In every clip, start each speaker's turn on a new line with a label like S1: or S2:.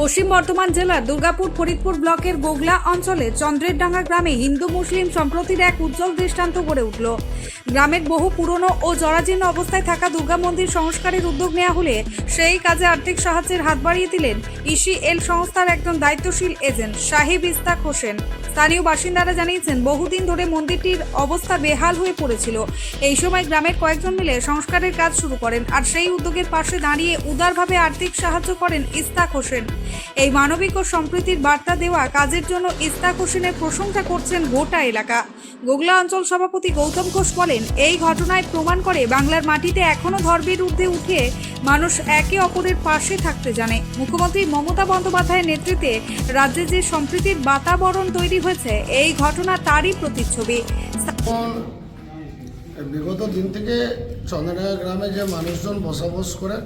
S1: পশ্চিম বর্ধমান জেলার দুর্গাপুর ফরিদপুর ব্লকের গোগলা অঞ্চলে চন্দ্রের ডাঙ্গা গ্রামে হিন্দু মুসলিম সম্প্রতির এক উজ্জ্বল দৃষ্টান্ত গড়ে উঠল। গ্রামের বহু পুরনো ও জরাজীর্ণ অবস্থায় থাকা দুর্গা মন্দির সংস্কারের উদ্যোগ নেওয়া হলে সেই কাজে আর্থিক সাহায্যের হাত বাড়িয়ে দিলেন ইসি এল সংস্থার একজন দায়িত্বশীল এজেন্ট সাহিব ইস্তাক হোসেন। স্থানীয় বাসিন্দারা জানিয়েছেন, বহুদিন ধরে মন্দিরটির অবস্থা বেহাল হয়ে পড়েছিল। এই সময় গ্রামের কয়েকজন মিলে সংস্কারের কাজ শুরু করেন আর সেই উদ্যোগের পাশে দাঁড়িয়ে উদারভাবে আর্থিক সাহায্য করেন ইস্তাক হোসেন। এই মানবিক ও সম্প্রীতির বার্তা দেওয়া কাজের জন্য ইস্তাক হোসেনের প্রশংসা করছেন গোটা এলাকা। গোগলা অঞ্চল সভাপতি গৌতম ঘোষ বলেন এই ঘটনায় প্রমাণ করে বাংলার মাটিতে এখনও ধর্মের ঊর্ধ্বে উঠে মানুষ একে অপরের পাশে থাকতে জানে। মুখ্যমন্ত্রী মমতা বন্দ্যোপাধ্যায়ের নেতৃত্বে রাজ্যে যে সম্প্রীতির বাতাবরণ তৈরি হয়েছে, এই ঘটনা তারই প্রতিচ্ছবি।
S2: এখন বিগত দিন থেকে চন্দ্রনগর গ্রামে যে মানুষজন বসবাস করে,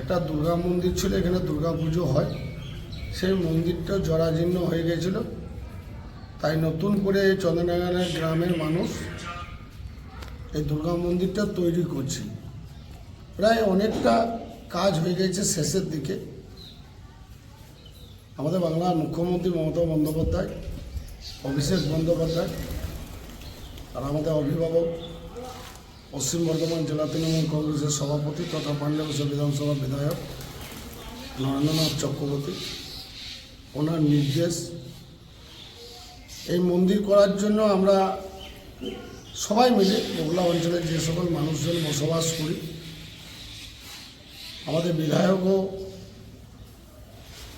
S2: একটা দুর্গা মন্দির ছিল, এখানে দুর্গা পুজো হয়। সেই মন্দিরটা জরাজীর্ণ হয়ে গেছিল। তাই নতুন করে এই চন্দ্রনগরের গ্রামের মানুষ এই দুর্গা মন্দিরটা তৈরি করছে। প্রায় অনেকটা কাজ হয়ে গেছে শেষের দিকে। আমাদের বাংলার মুখ্যমন্ত্রী মমতা বন্দ্যোপাধ্যায়, অভিষেক বন্দ্যোপাধ্যায়, আর আমাদের অভিভাবক পশ্চিম বর্ধমান জেলা তৃণমূল কংগ্রেসের সভাপতি তথা পাণ্ডবেশ্বর বিধানসভা বিধায়ক নরেন্দ্রনাথ চক্রবর্তী। ওনার নির্দেশ এই মন্দির করার জন্য আমরা সবাই মিলে মোগলা অঞ্চলে যে সকল মানুষজন বসবাস করি। আমাদের বিধায়কও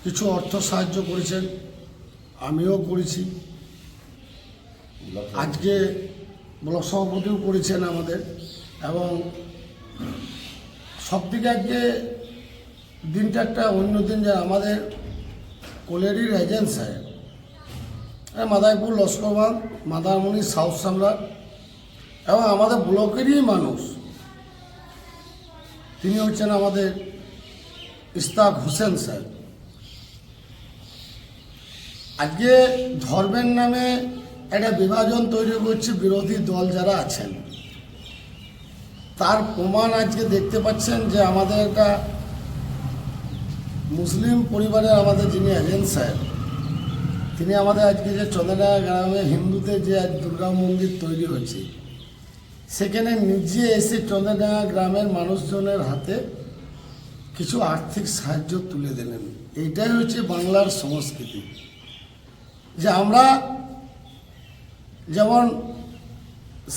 S2: কিছু অর্থ সাহায্য করেছেন, আমিও করেছি। আজকে ব্লক সভাপতিও করেছেন আমাদের এবং সব থেকে আজকে দিনটা একটা অন্য দিন যে আমাদের কোলেরির এজেন্ট সাহেব মাদাইপুর লস্করবান মাদারমণি, সাউথ সামলা এবং আমাদের ব্লকেরই মানুষ। তিনি হচ্ছেন আমাদের ইস্তাক হোসেন সাহেব আজকে ধর্মের নামে একটা বিভাজন তৈরি করছে বিরোধী দল যারা আছেন। তার প্রমাণ আজকে দেখতে পাচ্ছেন যে আমাদের একটা মুসলিম পরিবারের আমাদের যিনি এজেন্ট সাহেব তিনি আমাদের আজকে যে চন্দ্রনগর গ্রামে হিন্দুদের যে আজ দুর্গা মন্দির তৈরি হয়েছে, সেখানে নিজে এসে চন্দ্রনগর গ্রামের মানুষজনের হাতে কিছু আর্থিক সাহায্য তুলে দিলেন। এইটাই হচ্ছে বাংলার সংস্কৃতি। যে আমরা যেমন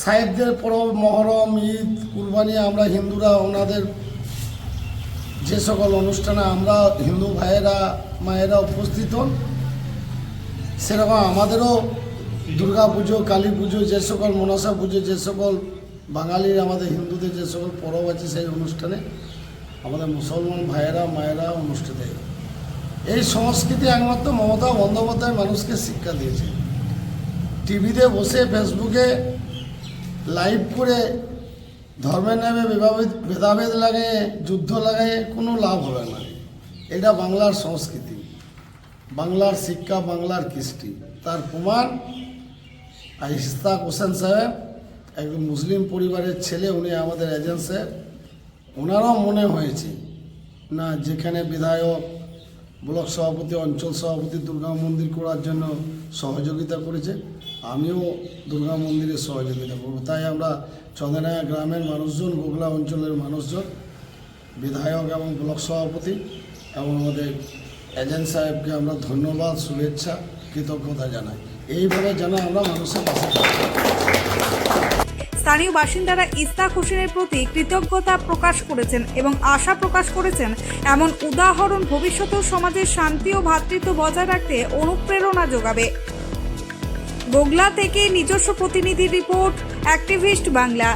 S2: সাহেবদের পরব মহরম, ঈদ, কুরবানি আমরা হিন্দুরা, ওনাদের যে সকল অনুষ্ঠানে আমরা হিন্দু ভাইয়েরা, মায়েরা উপস্থিত হন। সেরকম আমাদেরও দুর্গা পুজো, কালী পুজো, যে সকল মনসা পুজো, যে সকল বাঙালির, আমাদের হিন্দুদের যে সকল পরব আছে সেই অনুষ্ঠানে আমাদের মুসলমান ভাইয়েরা, মায়েরা অনুষ্ঠিত এই সংস্কৃতি একমাত্র মমতা বন্দ্যোপাধ্যায় মানুষকে শিক্ষা দিয়েছে। টিভিতে বসে, ফেসবুকে লাইভ করে ধর্মের নামে ভেদাভেদ লাগে যুদ্ধ লাগায় কোনো লাভ হবে না। এটা বাংলার সংস্কৃতি। বাংলার শিক্ষা, বাংলার কৃষ্টি। তার প্রমাণ ইস্তাক হোসেন সাহেব, একজন মুসলিম পরিবারের ছেলে, উনি আমাদের এজেন্ট সাহেব। ওনারও মনে হয়েছে, না, যেখানে বিধায়ক, ব্লক সভাপতি, অঞ্চল সভাপতি দুর্গা মন্দির করার জন্য সহযোগিতা করেছে, আমিও দুর্গা মন্দিরে সহযোগিতা করব। তাই আমরা চন্দ্রনায়া গ্রামের মানুষজন গোগলা অঞ্চলের মানুষজন, বিধায়ক এবং ব্লক সভাপতি এবং আমাদের এজেন্ট সাহেবকে আমরা ধন্যবাদ, শুভেচ্ছা, কৃতজ্ঞতা জানাই। এইভাবে যেন আমরা মানুষের পাশে
S1: স্থানীয় বাসিন্দারা ইস্তাক হোসেনের প্রতি কৃতজ্ঞতা প্রকাশ করেছেন এবং আশা প্রকাশ করেছেন, এমন উদাহরণ ভবিষ্যতেও সমাজের শান্তি ও ভ্রাতৃত্ব বজায় রাখতে অনুপ্রেরণা যোগাবে। গোগলা থেকে নিজস্ব প্রতিনিধি রিপোর্ট, অ্যাক্টিভিস্ট বাংলা।